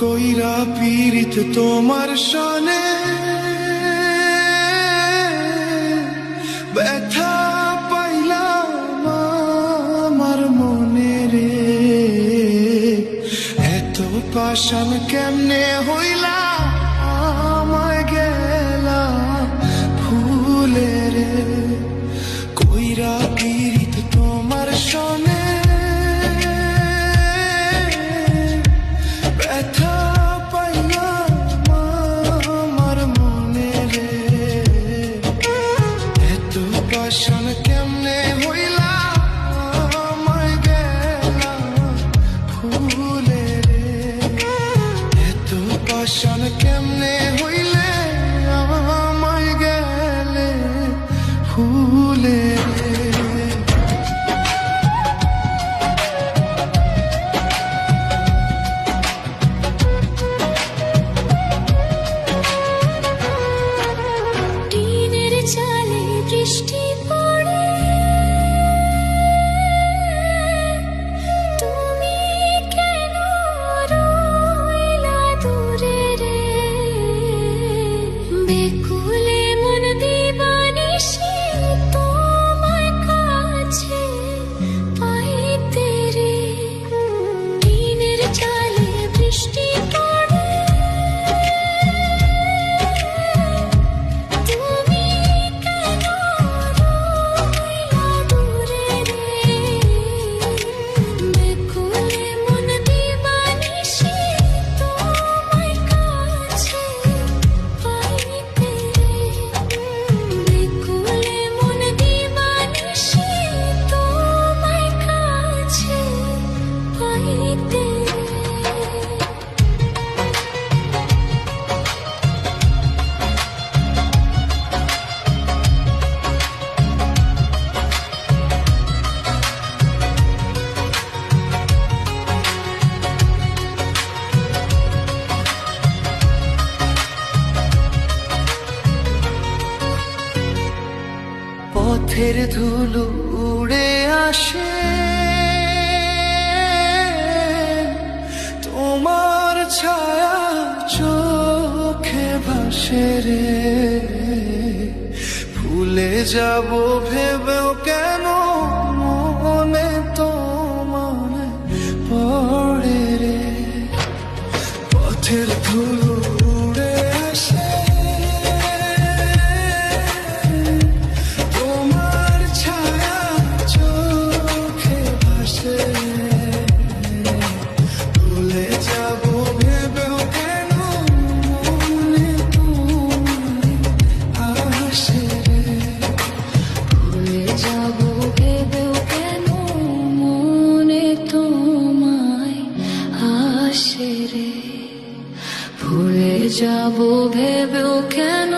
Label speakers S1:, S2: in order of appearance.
S1: কইরা পীড়িত তোমার সনে ব্যথা পাইলাম আমার মনে রে। এত পাশান কেমনে হইল দর্শন কেমনে হইলে? আমায় গেলে।
S2: হু be
S1: cool. ধুলো উড়ে আসে। তোমার ছায়া চোখে ভাসে রে। ভুলে যাব ভেবেও কেন
S2: যাব ভেবেও কেন